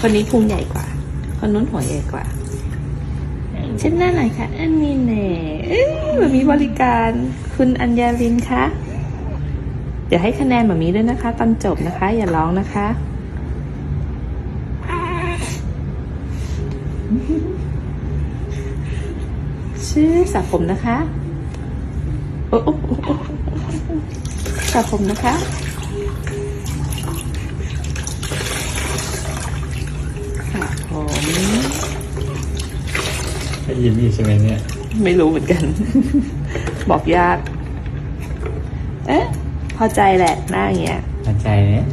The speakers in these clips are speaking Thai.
คนนี้พุงใหญ่กว่า คนนู้นหัวใหญ่กว่า เช่นหน้าไหนอยคะอันนี้แน่เอ้ยหมามีบริการคุณอัญญาลินคะเดี๋ยวให้คะแนนหมามีด้วยนะคะ ตอนจบนะคะ อย่าร้องนะคะชื่อสระผมนะคะ โอ้โอ้โอ้สระผมนะคะ สระผม ได้ยินอีกใช่ไหมเนี่ยไม่รู้เหมือนกัน บอกยาก เอ๊ะ พอใจแหละหน้าอย่างเงี้ยพอใจเนี่ย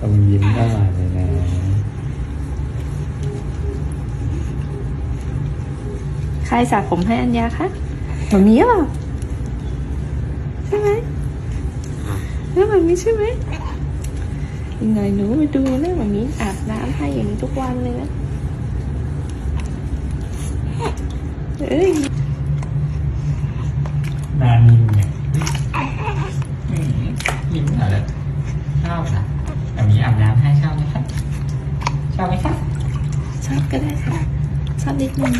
อมยิ้มตลอดเลยนะใครสระผมให้อัญญาคะหมามีเหรอใช่ไหมแล้วหมามีใช่ไหมยังไงหนูไปดูนะหมามีอาบน้ำให้อย่างนี้ทุกวันเลยนะ เอ้ยหนานิ่มเนี่ยอืมยิ้มเหรอเลยชอบค่ะแบบนี้อาบน้ำให้ชอบไหมครับชอบไหมครับชอบก็ได้ค่ะ ชอบนิดนึง